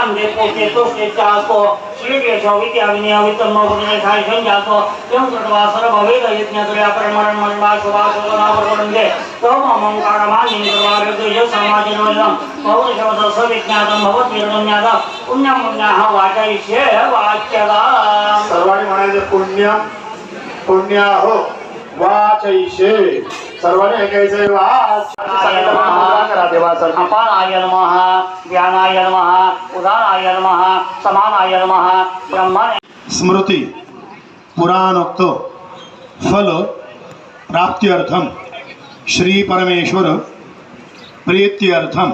만개꽃의 꽃이 짜고 실게 저기게 아비니 아비 떤노부니 가이션 자고 영전와서로 거기다 예트냐들이 아빠를 말마주바주고 나버는데 너무 가라만 인들와르도 여사마지노는 거기서부터 서비ඥා던 먹었지르냐다 운냥문냐하 와자이시에 와자가 सर्वांनी म्हणायचं पुण्य पुण्याहो वाचैशे सर्वांनी ऐकायचंय वाच करा देवाचं. अपानाय नमः ज्ञानाय नमः उदानाय नमः समानाय नमः ब्रह्मणे स्मृती पुराणोक्त फल प्राप्त्यर्थम श्री परमेश्वर प्रीत्यर्थम.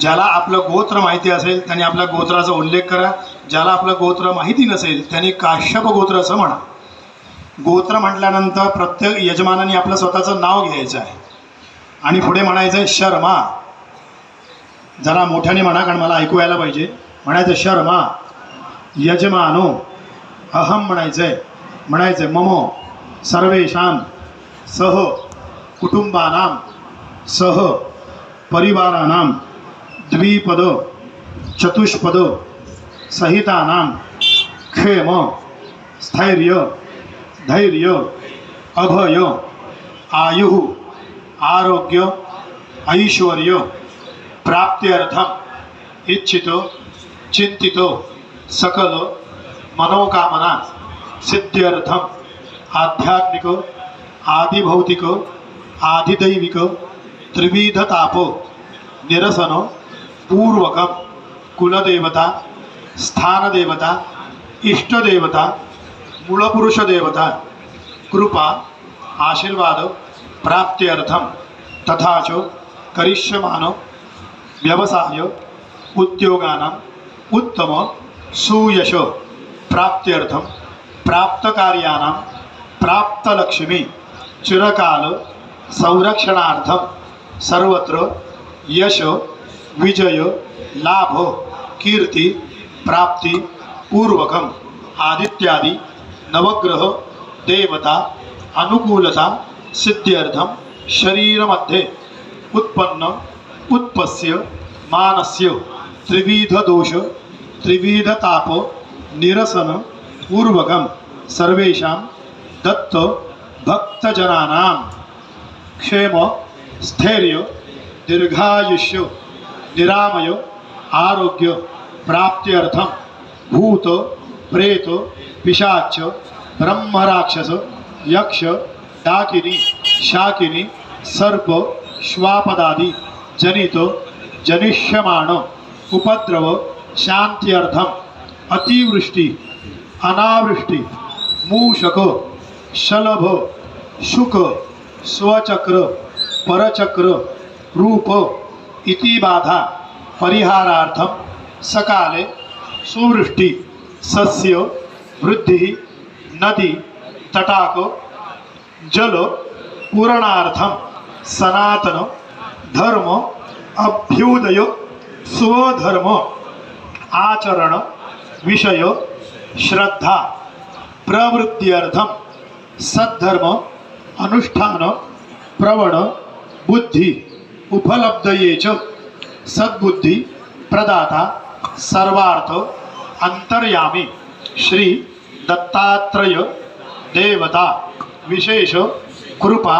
ज्याला आपलं गोत्र माहिती असेल त्याने आपल्या गोत्राचा उल्लेख करा. ज्याला आपलं गोत्र माहिती नसेल त्याने काश्यप गोत्र असं म्हणा. गोत्र म्हटल्यानंतर प्रत्येक यजमानाने आपलं स्वतःचं नाव घ्यायचं आहे. आणि पुढे म्हणायचं आहे शर्मा. जरा मोठ्याने म्हणा कारण मला ऐकू यायला पाहिजे. म्हणायचं शर्मा. यजमानो. अहम म्हणायचंय. म्हणायचंय ममो. सर्वेशाम सह. कुटुंबानां. सह. परिवारानाम द्विपद. चतुष्पद. सहितानां. क्षेम. स्थैर्य. धैर्य, अभय, आयु, आरोग्य, ऐश्वर्य, प्राप्त्यर्थम, इच्छितो चिंतितो सकल, मनोकामना, सिद्ध्यर्थम, आध्यात्मिक, आदिभौतिक, आदिदैविक त्रिविध ताप निरसन, पूर्वकम, कुलदेवता, स्थानदेवता, इष्टदेवता मूळपुरुष देवता कृपा आशीर्वाद प्राप्त्यर्थं तथा च करिष्यमाण व्यवसाय उद्योगानाम् उत्तम सुयश प्राप्त्यर्थं प्राप्तकार्याणां प्राप्तलक्ष्मी चिरकाल संरक्षणार्थं सर्वत्र यश विजय लाभ कीर्ती प्राप्ती पूर्वकम आदित्यादि नवग्रह देवता अनुकूलता सिद्ध्यर्थं शरीरमध्ये उत्पन्न उत्पस्य मानस्य त्रिविध दोष त्रिविध ताप निरसन पूर्वकम सर्वेषां दत्त भक्तजनानां क्षेम स्थैर्य दीर्घायुष्य निरामय आरोग्य प्राप्त्यर्थम भूत प्रेत पिशाच, ब्रह्मराक्षस, यक्ष, डाकिनी, शाकिनी, सर्प, श्वापदादी, जनित, जनिष्यमाण, उपद्रव शांत्यर्थम अतिवृष्टी, अनावृष्टी, मूषक, शलभ, शुक, स्वचक्र, परचक्र, रूप, इति बाधा, परिहारार्थम, सकाले, सुवृष्टी, सस्य वृद्धि नदी तटाक जल पूरणार्थम सनातन धर्म अभ्युदय स्वधर्म आचरण विषय श्रद्धा प्रवृत्त्यर्थम सद्धर्म अनुष्ठान प्रवण बुद्धी उपलब्धये च सद्बुद्धी प्रदाता सर्वार्थ अंतर्यामी। श्री दत्तात्रय देवता, विशेष कृपा,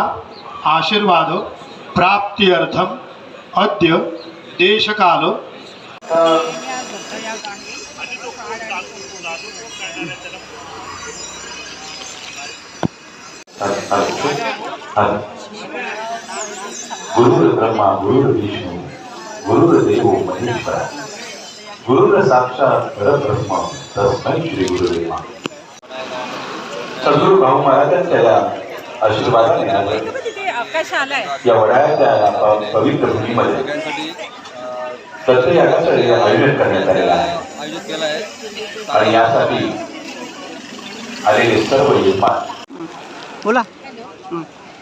आशीर्वाद, प्राप्त्यर्थम, अद्य देशकाल। गुरुर ब्रह्मा गुरुर विष्णू गुरुर देव महेश्वरा। गुरुर साक्षात परब्रह्म तस्मै श्री गुरुदेवा. सद्गुरु भाऊ महाराजांच्या या आशीर्वादाने आज तिथे आकाश आलाय या वडाळ्याच्या पवित्र भूमीमध्ये दत्तयागाचं हे आयोजन करण्यात आलेलं आहे. आयोजित केला आहे आणि यासाठी आलेले सर्व यजमान. बोला.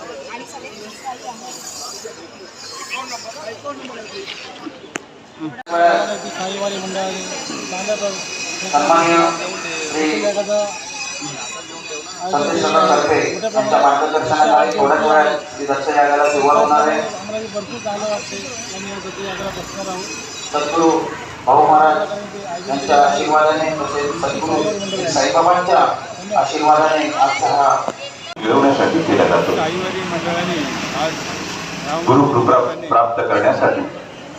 आणि सगळे मंडळाने चांगल्या आम्हाला भरपूर चांगलं वाटते आणि यात्रा बसणार आहोत भाऊ महाराज यांच्या आशीर्वादाने तसेच सद्गुरू साईबाबांच्या आशीर्वादाने आज हा मिळवण्यासाठी केला जातो. गुरु कृपा प्राप्त करण्यासाठी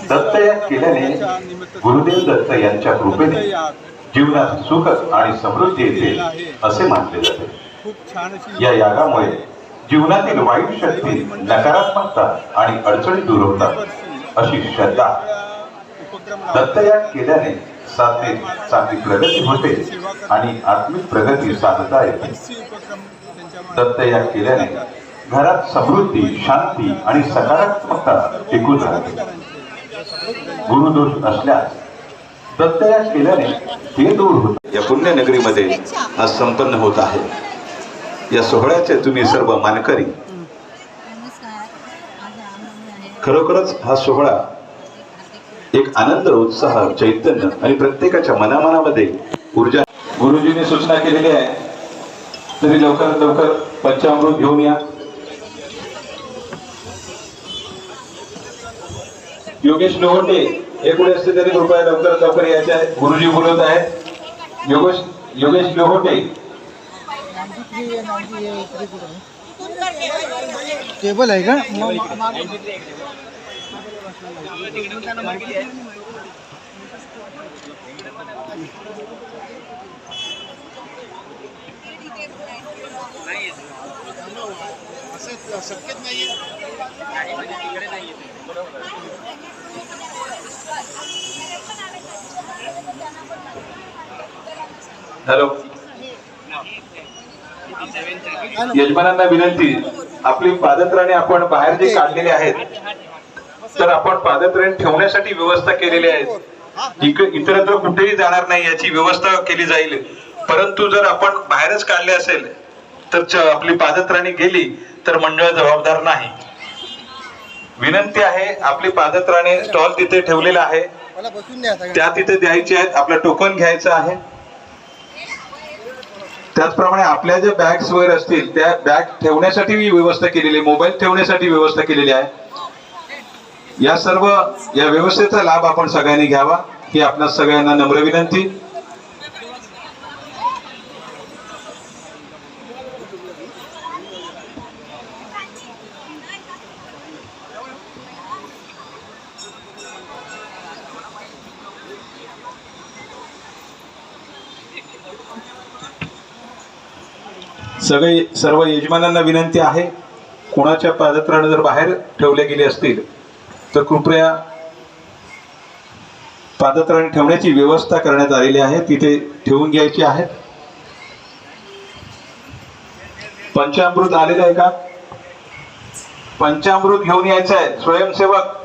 दत्त याग केल्याने गुरुदेव दत्त यांच्या कृपेने जीवनात सुख आणि समृद्धी येते असे मानले जाते. या यागामुळे जीवनातील वाईट शक्ती नकारात्मकता आणि अडचणी दूर होतात अशी श्रद्धा दत्तयाग केल्याने सात्विक चांगली प्रगती होते आणि आत्मिक प्रगती साधता येते. उपक्रम त्यांच्या केल्याने घरात समृद्धी शांती आणि सकारात्मकता टिकून राहते. गुरुदोष असल्यास दत्तयाग केल्याने ते दूर होत. या पुण्यनगरीमध्ये आज संपन्न होत आहे. या सोहळ्याचे तुम्ही सर्व मानकरी. खरोखरच हा सोहळा एक आनंद उत्साह चैतन्य आणि प्रत्येकाच्या मनामनामध्ये ऊर्जा गुरुजींनी सूचना केलेली आहे. तरी लवकरात लवकर पंचामृत घेऊन या. योगेश लोहोटे हे कुठे असते तरी कृपया लवकरात लवकर यायचे. आहे गुरुजी बोलत आहेत. योगेश योगेश लोहोटे टेबल आहे का? मग मा- हॅलो. यजमानांना विनंती आपली पादत्राणे आपण बाहेर जे काढलेले आहेत तर आपण पादत्राणे ठेवण्यासाठी व्यवस्था केलेली आहे. इक इतरत्र कुठेही जाणार नाही याची व्यवस्था केली जाईल. परंतु जर आपण बाहेरच काढले असेल तर आपली पादत्राणी गेली तर मंडळ जबाबदार नाही. विनंती आहे आपली पादत्राणे स्टॉल तिथे ठेवलेला आहे. त्या तिथे द्यायचे आहेत. आपलं टोकन घ्यायचं आहे. त्याचप्रमाणे आपल्या ज्या बॅग्स वगैरे असतील त्या बॅग ठेवण्यासाठी मी व्यवस्था केलेली आहे. मोबाईल ठेवण्यासाठी व्यवस्था केलेली आहे. या सर्व या व्यवस्थेचा लाभ आपण सगळ्यांनी घ्यावा. ही आपल्या सगळ्यांना नम्र विनंती. सगळे सर्व यजमानांना विनंती आहे कोणाच्या पादत्राणं जर बाहेर ठेवले गेले असतील तर कृपया पादत्राणे ठेवण्याची व्यवस्था करण्यात आलेली आहे तिथे ठेवून घ्यायची आहे. पंचामृत आलेलं आहे का? पंचामृत घेऊन यायचं आहे स्वयंसेवक.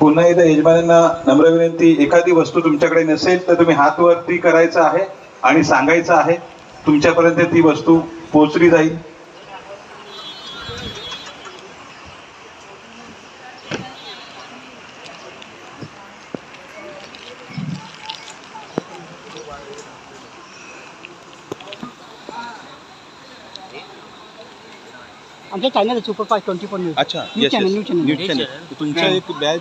पुन्हा एकदा यजमानांना नम्र विनंती एखादी वस्तू तुमच्याकडे नसेल तर तुम्ही हात वरती करायचं आहे आणि सांगायचं आहे. तुमच्यापर्यंत ती वस्तू पोहोचली जाईल. आमच्या चॅनल आहे सुपरफास्ट ट्वेंटी फोर न्यूज अच्छा news channel news channel channel तुमचा एक batch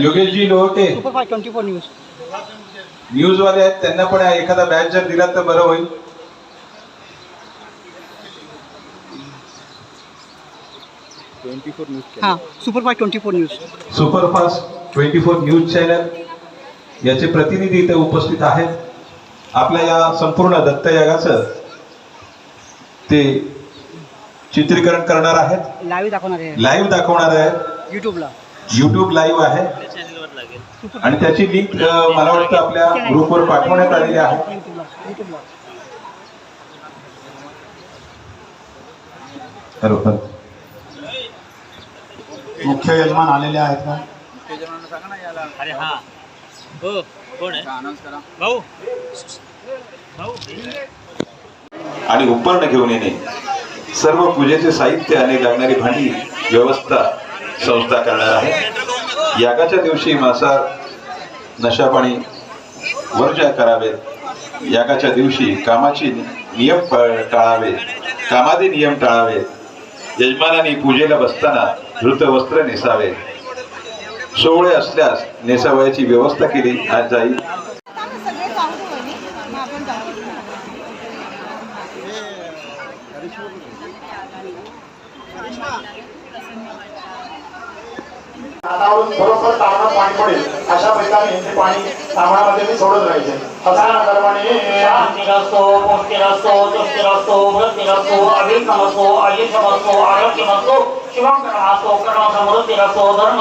Yogeshji Lote. Superfast twenty four news news वाले आहेत त्यांना पण एखादा बॅच जर दिला तर बरं होईल. हां superfast twenty four news superfast twenty four news channel याचे प्रतिनिधी इथे उपस्थित आहेत. आपल्या या संपूर्ण दत्तयागाचं ते चित्रीकरण करणार आहेत. लाईव्ह दाखवणार आहे. लाईव्ह दाखवणार आहेत. युट्यूबला युट्यूब लाईव्ह आहे. आणि त्याची लिंक मला वाटतं आपल्या ग्रुपवर पाठवण्यात आलेली आहे. बरोबर. मुख्य यजमान आलेले आहेत का? आणि उपकरण घेऊन येणे. सर्व पूजेचे साहित्य आणि लागणारी भांडी व्यवस्था संस्था करणार आहे. यागाच्या दिवशी मांसाहार नशापाणी वर्जा करावेत यागाच्या दिवशी कामाची नियम टाळावे कामादे नियम टाळावे. यजमानांनी पूजेला बसताना धृत वस्त्र नेसावे. सोहळे असल्यास नेसावयाची व्यवस्था केली जाईल. हातावरून बरोबर पाणी पडेल. अशा प्रकारे ते पाणी तावणामध्ये मी सोडत राहायचे. असा कर्मणी शांतिरस्तो पुष्टिरस्तो तुष्टिरस्तो वृत्तिरस्तो अभिक्रमस्तो अयशमस्तो आरोग्यमस्तो शिवं कर्मास्तो कर्म समृद्धिरस्तो धर्म